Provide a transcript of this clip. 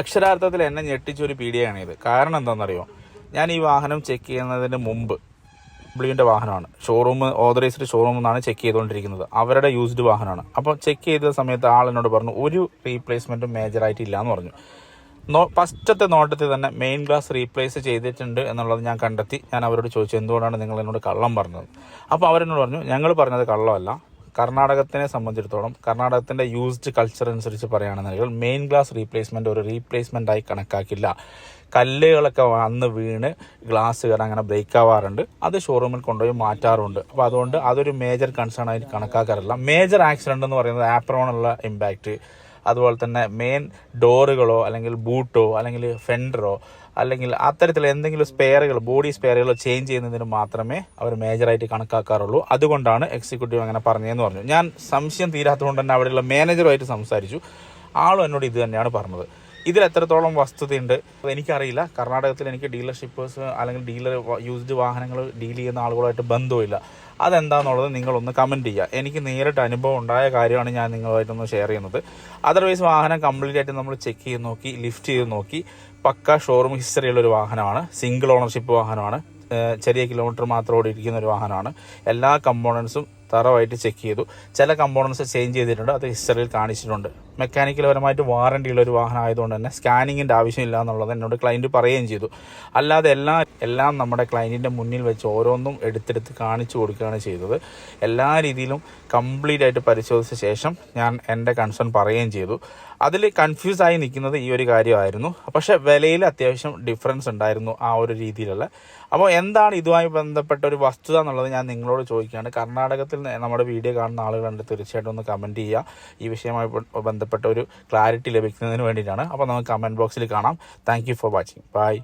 അക്ഷരാർത്ഥത്തിൽ എന്നെ ഞെട്ടിച്ചൊരു പീഡിയാണിത് കാരണം എന്താണെന്നറിയോ? ഞാൻ ഈ വാഹനം ചെക്ക് ചെയ്യുന്നതിന് മുമ്പ് ബ്ലീന്റെ വാഹനമാണ്. ഷോറൂം ഓതറൈസ്ഡ് ഷോറൂം എന്നാണ് ചെക്ക് ചെയ്തുകൊണ്ടിരിക്കുന്നത് അവരുടെ യൂസ്ഡ് വാഹനമാണ്. അപ്പോൾ ചെക്ക് ചെയ്ത സമയത്ത് ആൾ എന്നോട് പറഞ്ഞു ഒരു റീപ്ലേസ്മെന്റും മേജറായിട്ട് ഇല്ല എന്ന് പറഞ്ഞു. നോ ഫസ്റ്റത്തെ നോട്ടത്തിൽ തന്നെ മെയിൻ ഗ്ലാസ് റീപ്ലേസ് ചെയ്തിട്ടുണ്ട് എന്നുള്ളത് ഞാൻ കണ്ടെത്തി. ഞാൻ അവരോട് ചോദിച്ചു എന്തുകൊണ്ടാണ് നിങ്ങൾ എന്നോട് കള്ളം പറഞ്ഞത്? അപ്പോൾ അവരെന്നോട് പറഞ്ഞു ഞങ്ങൾ പറഞ്ഞത് കള്ളമല്ല. കർണാടകത്തിനെ സംബന്ധിച്ചിടത്തോളം കർണാടകത്തിന്റെ യൂസ്ഡ് കൾച്ചർ അനുസരിച്ച് പറയുകയാണെന്നുണ്ടെങ്കിൽ മെയിൻ ഗ്ലാസ് റീപ്ലേസ്മെന്റ് ഒരു റീപ്ലേസ്മെന്റ് ആയി കണക്കാക്കില്ല. കല്ലുകളൊക്കെ വന്ന് വീണ് ഗ്ലാസ്സുകൾ അങ്ങനെ ബ്രേക്ക് ആവാറുണ്ട്. അത് ഷോറൂമിൽ കൊണ്ടുപോയി മാറ്റാറുണ്ട്. അപ്പോൾ അതുകൊണ്ട് അതൊരു മേജർ കൺസേൺ ആയിട്ട് കണക്കാക്കാറില്ല. മേജർ ആക്സിഡന്റ് എന്ന് പറയുന്നത് ആപ്രോണുള്ള ഇമ്പാക്റ്റ് അതുപോലെ തന്നെ മെയിൻ ഡോറുകളോ അല്ലെങ്കിൽ ബൂട്ടോ അല്ലെങ്കിൽ ഫെൻഡറോ അല്ലെങ്കിൽ അത്തരത്തിൽ എന്തെങ്കിലും സ്പെയറുകൾ ബോഡി സ്പെയറുകളോ ചേഞ്ച് ചെയ്യുന്നതിന് മാത്രമേ അവർ മേജറായിട്ട് കണക്കാക്കാറുള്ളൂ. അതുകൊണ്ടാണ് എക്സിക്യൂട്ടീവ് അങ്ങനെ പറഞ്ഞതെന്ന് പറഞ്ഞു. ഞാൻ സംശയം തീരാത്തതുകൊണ്ട് തന്നെ അവിടെയുള്ള മാനേജറുമായിട്ട് സംസാരിച്ചു. ആളും എന്നോട് ഇത് തന്നെയാണ് പറഞ്ഞത്. ഇതിൽ എത്രത്തോളം വസ്തുതയുണ്ട്? എനിക്കറിയില്ല. കർണാടകത്തിൽ എനിക്ക് ഡീലർഷിപ്പേഴ്സ് അല്ലെങ്കിൽ ഡീലർ യൂസ്ഡ് വാഹനങ്ങൾ ഡീൽ ചെയ്യുന്ന ആളുകളുമായിട്ട് ബന്ധമില്ല അതെന്താണെന്നുള്ളത് നിങ്ങളൊന്ന് കമന്റ് ചെയ്യുക. എനിക്ക് നേരിട്ട് അനുഭവം ഉണ്ടായ കാര്യമാണ് ഞാൻ നിങ്ങളുമായിട്ടൊന്ന് ഷെയർ ചെയ്യുന്നത്. അതർവൈസ് വാഹനം കംപ്ലീറ്റ് ആയിട്ട് നമ്മൾ ചെക്ക് ചെയ്ത് നോക്കി ലിഫ്റ്റ് ചെയ്ത് നോക്കി. പക്ക ഷോറൂം ഹിസ്റ്ററി ഉള്ള ഒരു വാഹനമാണ്. സിംഗിൾ ഓണർഷിപ്പ് വാഹനമാണ്. ചെറിയ കിലോമീറ്റർ മാത്രം ഓടിയിരിക്കുന്ന ഒരു വാഹനമാണ്. എല്ലാ കമ്പോണൻസും തറവായിട്ട് ചെക്ക് ചെയ്തു. ചില കമ്പോണൻസ് ചേഞ്ച് ചെയ്തിട്ടുണ്ട്. അത് ഹിസ്റ്ററിയിൽ കാണിച്ചിട്ടുണ്ട്. മെക്കാനിക്കൽ പരമായിട്ട് വാറണ്ടി ഉള്ള ഒരു വാഹനം ആയതുകൊണ്ട് തന്നെ സ്കാനിങ്ങിന്റെ ആവശ്യമില്ല എന്നുള്ളത് എന്നോട് ക്ലയന്റ് പറയുകയും ചെയ്തു. അല്ലാതെ എല്ലാ എല്ലാം നമ്മുടെ ക്ലയന്റിന്റെ മുന്നിൽ വെച്ച് ഓരോന്നും എടുത്തെടുത്ത് കാണിച്ചു കൊടുക്കുകയാണ് ചെയ്തത്. എല്ലാ രീതിയിലും കംപ്ലീറ്റ് ആയിട്ട് പരിശോധിച്ച ശേഷം ഞാൻ എന്റെ കൺസേൺ പറയുകയും ചെയ്തു. അതിൽ കൺഫ്യൂസ് ആയി നിൽക്കുന്നത് ഈ ഒരു കാര്യമായിരുന്നു. പക്ഷേ വിലയിൽ അത്യാവശ്യം ഡിഫറൻസ് ഉണ്ടായിരുന്നു ആ ഒരു രീതിയിലുള്ള. അപ്പോൾ എന്താണ് ഇതുമായി ബന്ധപ്പെട്ട ഒരു വസ്തുത എന്നുള്ളത് ഞാൻ നിങ്ങളോട് ചോദിക്കുകയാണ്. കർണാടകത്തിൽ നമ്മുടെ വീഡിയോ കാണുന്ന ആളുകളുണ്ട് തീർച്ചയായിട്ടും ഒന്ന് കമന്റ് ചെയ്യുക. ഈ വിഷയമായി ബ- ബന്ധപ്പെട്ട ഒരു ക്ലാരിറ്റി ലഭിക്കുന്നതിന് വേണ്ടിയിട്ടാണ്. അപ്പോൾ നമുക്ക് കമന്റ് ബോക്സിൽ കാണാം. Thank for watching bye